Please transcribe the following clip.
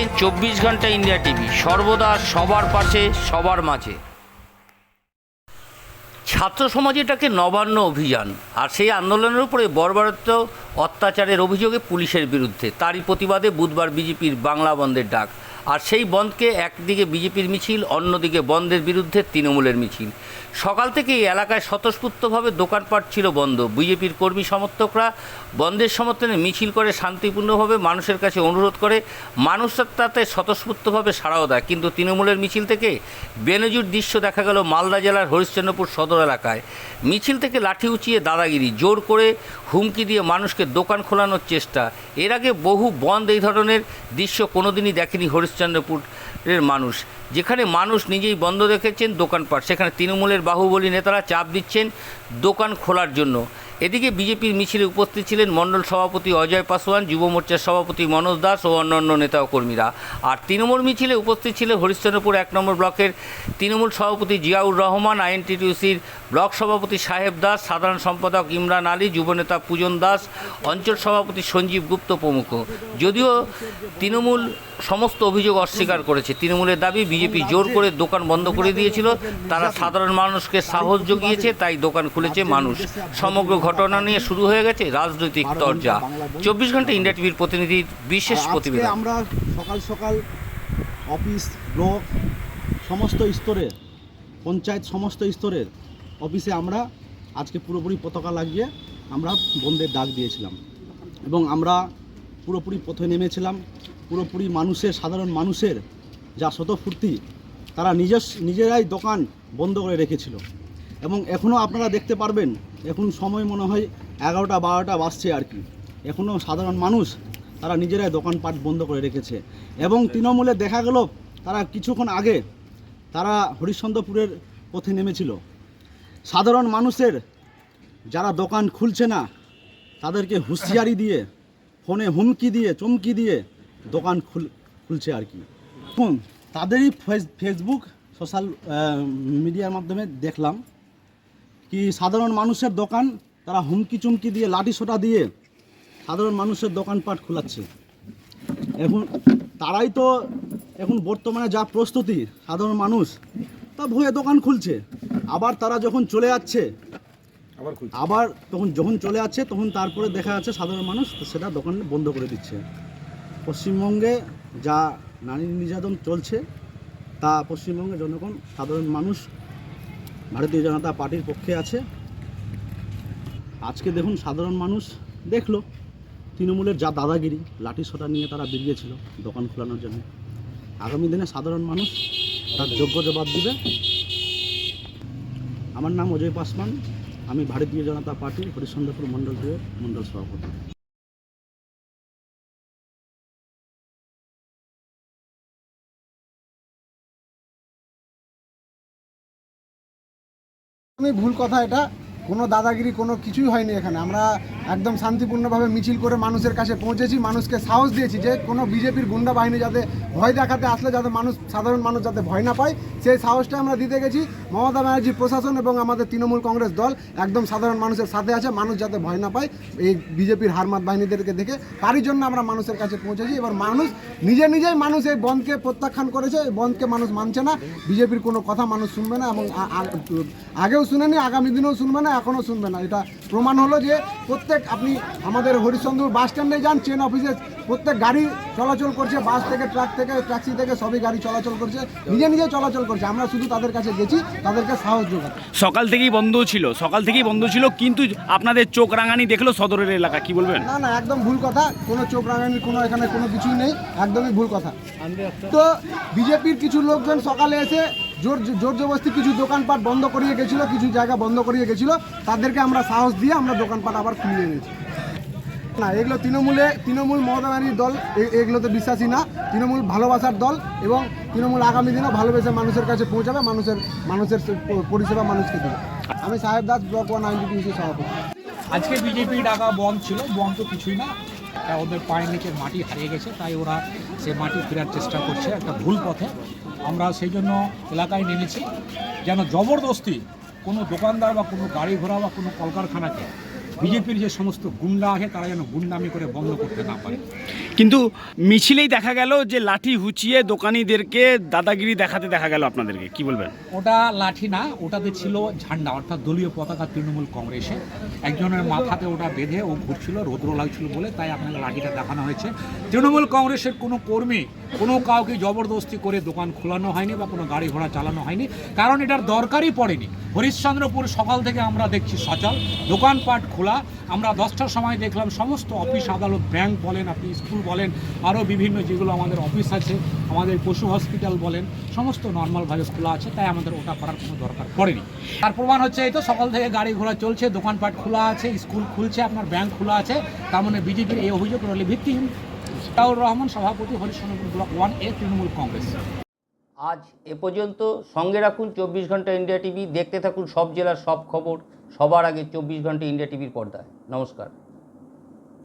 দেখছেন চব্বিশ ঘণ্টা ইন্ডিয়া টিভি। সর্বদা সবার পাশে, সবার মাঝে। ছাত্র সমাজ এটাকে নবান্ন অভিযান, আর সেই আন্দোলনের উপরে বর্বরত্ব অত্যাচারের অভিযোগে পুলিশের বিরুদ্ধে। তারই প্রতিবাদে বুধবার বিজেপির বাংলা বন্ধের ডাক। আর সেই বন্ধকে একদিকে বিজেপির মিছিল, অন্যদিকে বন্ধের বিরুদ্ধে তৃণমূলের মিছিল। সকাল থেকে এই এলাকায় স্বতঃস্ফূর্তভাবে দোকানপাট ছিল বন্ধ। বিজেপির কর্মী সমর্থকরা বন্ধের সমর্থনে মিছিল করে শান্তিপূর্ণভাবে মানুষের কাছে অনুরোধ করে, মানুষরা তাতে স্বতঃস্ফূর্তভাবে সাড়াও দেয়। কিন্তু তৃণমূলের মিছিল থেকে বেনজুর দৃশ্য দেখা গেল মালদা জেলার হরিশ্চন্দ্রপুর সদর এলাকায়। মিছিল থেকে লাঠি উঁচিয়ে দাদাগিরি, জোর করে হুমকি দিয়ে মানুষকে দোকান খোলানোর চেষ্টা। এর আগে বহু বন্ধ এই ধরনের দৃশ্য কোনোদিনই দেখেনি হরিশ্চন্দ্রপুরের মানুষ। যেখানে মানুষ নিজেই বন্ধ রেখেছেন দোকানপাট, সেখানে তৃণমূলের বাহুবলী নেতারা চাপ দিচ্ছেন দোকান খোলার জন্য। এদিকে বিজেপির মিছিলে উপস্থিত ছিলেন মণ্ডল সভাপতি অজয় পাসওয়ান যুব মোর্চার সভাপতি মনোজ দাস ও অন্যান্য নেতা ও কর্মীরা। আর তৃণমূল মিছিলে উপস্থিত ছিলেন হরিশ্চন্দ্রপুর এক নম্বর ব্লকের তৃণমূল সভাপতি জিয়াউর রহমান, আইএনটিটিউসির ব্লক সভাপতি সাহেব দাস, সাধারণ সম্পাদক ইমরান আলী যুবনেতা পূজন দাস, অঞ্চল সভাপতি সঞ্জীব গুপ্ত প্রমুখ। যদিও তৃণমূল সমস্ত অভিযোগ অস্বীকার করেছে। তৃণমূলের দাবি, বিজেপি জোর করে দোকান বন্ধ করে দিয়েছিল। তারা সাধারণ মানুষকে সাহস জুগিয়েছে, তাই দোকান খুলেছে মানুষ। সমগ্র ঘটনা নিয়ে শুরু হয়ে গেছে রাজনৈতিক তরজা। চব্বিশ ঘণ্টা ইন্ডিয়া টিভির প্রতিনিধির বিশেষ প্রতিবেদন। আমরা সকাল সকাল অফিস ব্লক সমস্ত স্তরের পঞ্চায়েত সমস্ত স্তরের অফিসে আমরা আজকে পুরোপুরি পতাকা লাগিয়ে আমরা বন্ধের ডাক দিয়েছিলাম। এবং আমরা পুরোপুরি পথে নেমেছিলাম। পুরোপুরি মানুষের সাধারণ মানুষের যা স্বতঃস্ফূর্তি তারা নিজের নিজেরাই দোকান বন্ধ করে রেখেছিল। এবং এখনও আপনারা দেখতে পারবেন, এখন সময় মনে হয় এগারোটা বারোটা বাজছে আর কি। এখনও সাধারণ মানুষ তারা নিজেরাই দোকানপাট বন্ধ করে রেখেছে। এবং তৃণমূলে দেখা গেল তারা কিছুক্ষণ আগে তারা হরিশ্চন্দ্রপুরের পথে নেমেছিল। সাধারণ মানুষের যারা দোকান খুলছে না, তাদেরকে হুঁশিয়ারি দিয়ে, ফোনে হুমকি দিয়ে, চমকি দিয়ে দোকান খুল, খুলছে আর কি। তাদেরই ফেস- ফেসবুক সোশ্যাল মিডিয়ার মাধ্যমে দেখলাম। কি সাধারণ মানুষের দোকান? তারা হুমকি চুমকি দিয়ে লাঠি সোটা দিয়ে সাধারণ মানুষের দোকানপাট খোলাচ্ছে। এখন তারাই তো এখন বর্তমানে যা প্রস্তুতি সাধারণ মানুষ তা ভয়ে দোকান খুলছে। আবার তারা যখন চলে যাচ্ছে আবার তখন যখন চলে যাচ্ছে তখন তারপরে দেখা যাচ্ছে সাধারণ মানুষ সেটা দোকান বন্ধ করে দিচ্ছে। পশ্চিমবঙ্গে যা নারী নির্যাতন চলছে তা পশ্চিমবঙ্গের জনগণ সাধারণ মানুষ ভারতীয় জনতা পার্টির পক্ষে আছে। আজকে দেখুন সাধারণ মানুষ দেখল, তৃণমূলের যা দাদাগিরি, লাঠি সোটা নিয়ে তারা বেরিয়েছিল দোকান খোলানোর জন্য। আগামী দিনে সাধারণ মানুষ তার যোগ্য জবাব দিবে। আমার নাম অজয় পাসওয়ান আমি ভারতীয় জনতা পার্টির হরিশ্চন্দ্রপুর মণ্ডল মণ্ডল সভাপতি। ভুল কথা এটা কোনো দাদাগিরি কোনো কিছুই হয়নি এখানে। আমরা একদম শান্তিপূর্ণভাবে মিছিল করে মানুষের কাছে পৌঁছেছি, মানুষকে সাহস দিয়েছি যে কোনো বিজেপির গুন্ডা বাহিনী যাতে ভয় দেখাতে আসলে যাতে মানুষ, সাধারণ মানুষ যাতে ভয় না পায়, সেই সাহসটা আমরা দিতে গেছি। মমতা ব্যানার্জি প্রশাসন এবং আমাদের তৃণমূল কংগ্রেস দল একদম সাধারণ মানুষের সাথে আছে, মানুষ যাতে ভয় না পায়, এই বিজেপির হারমাত বাহিনীদেরকে দেখে। তারই জন্য আমরা মানুষের কাছে পৌঁছেছি। এবার মানুষ, নিজে নিজেই মানুষ এই বন্ধকে প্রত্যাখ্যান করেছে, এই বন্ধকে মানুষ মানছে না। বিজেপির কোনো কথা মানুষ শুনবে না এবং আগেও শুনেনি, আগামী দিনেও শুনবে না, এখনও শুনবে না। এটা প্রমাণ হলো যে প্রত্যেক আপনি আমাদের হরিশ্চন্দ্র বাস স্ট্যান্ডে যান চেন অফিসে প্রত্যেক গাড়ি চলাচল করছে বাস থেকে ট্রাক থেকে ট্যাক্সি থেকে সবই গাড়ি চলাচল করছে নিজে নিজে চলাচল করছে। আমরা শুধু তাদের কাছে গেছি তাদেরকে সাহস যোগাতে সকাল থেকেই বন্ধ ছিল সকাল থেকেই বন্ধ ছিল কিন্তু আপনাদের চোখ রাঙানি দেখল সদরের এলাকা কি বলবেন? না না একদম ভুল কথা কোনো চোখ রাঙানি কোনো এখানে কোনো কিছুই নেই একদমই ভুল কথা। তো বিজেপির কিছু লোকজন সকালে এসে জোর জোর জবরদস্তি কিছু দোকানপাট বন্ধ করিয়ে গেছিল, কিছু জায়গা বন্ধ করিয়ে গেছিল, তাদেরকে আমরা সাহস দিয়ে আমরা দোকানপাট আবার খুলিয়ে এনেছি। না, এগুলো তৃণমূলে তৃণমূল মমতা দল এগুলোতে বিশ্বাসী না, তৃণমূল ভালোবাসার দল এবং তৃণমূল আগামী দিনেও ভালোবেসে মানুষের কাছে পৌঁছাবে, মানুষের মানুষের পরিষেবা মানুষকে দেবে। আমি Saheb Das, block one INTTUC সভাপতি। আজকে বিজেপি ডাকা বন্ধ ছিল, বন্ধ তো কিছুই না। ওদের পায়ের নিচে মাটি হারিয়ে গেছে, তাই ওরা সে মাটি ফেরার চেষ্টা করছে, একটা ভুল পথে। আমরা সেই জন্য এলাকায় নেমেছি যেন জবরদস্তি কোনো দোকানদার বা কোনো গাড়ি ঘোড়া বা কোনো কলকারখানাকে বিজেপির যে সমস্ত গুন্ডা আছে তারা যেন গুন্ডামি করে বন্ধ করতে না পারে। কিন্তু মিছিলেই দেখা গেল যে লাঠি হুঁচিয়ে দোকানিদেরকে দাদাগিরি দেখাতে দেখা গেল আপনাদেরকে। কি বলবেন? ওটা লাঠি না, ওটাতে ছিল ঝান্ডা, অর্থাৎ দলীয় পতাকা তৃণমূল কংগ্রেসে। একজনের মাথাতে ওটা বেঁধে ও ঘুরছিল, রৌদ্র লাগছিল বলে, তাই আপনাকে লাঠিটা দেখানো হয়েছে। তৃণমূল কংগ্রেসের কোনো কর্মী, কোনো কাউকে জবরদস্তি করে দোকান খোলানো হয়নি বা কোনো গাড়ি ঘোড়া চালানো হয়নি। কারণ এটার দরকারই পড়েনি। হরিশ্চন্দ্রপুর সকাল থেকে আমরা দেখছি সচল, দোকানপাট খোলা। আমরা দশটার সময় দেখলাম সমস্ত অফিস আদালত, ব্যাংক বলেন আপনি, স্কুল বলেন, আরও বিভিন্ন যেগুলো আমাদের অফিস আছে, আমাদের পশু হসপিটাল বলেন, সমস্ত নর্মালভাবে খোলা আছে, তাই আমাদের ওটা করার কোনো দরকার পড়েনি। তার প্রমাণ হচ্ছে এই তো, সকাল থেকে গাড়ি ঘোড়া চলছে, দোকানপাট খোলা আছে স্কুল খুলছে, আপনার ব্যাংক খোলা আছে, তার মানে বিজেপির এই অভিযোগ রলে ভিত্তিহীন তাউর রহমান, সভাপতি Harishchandrapur block one A, Trinamool Congress. আজ এ পর্যন্ত সঙ্গে রাখুন চব্বিশ ঘণ্টা ইন্ডিয়া টিভি, দেখতে থাকুন সব জেলার সব খবর, সবার আগে চব্বিশ ঘণ্টা ইন্ডিয়া টিভির পর্দায়। নমস্কার।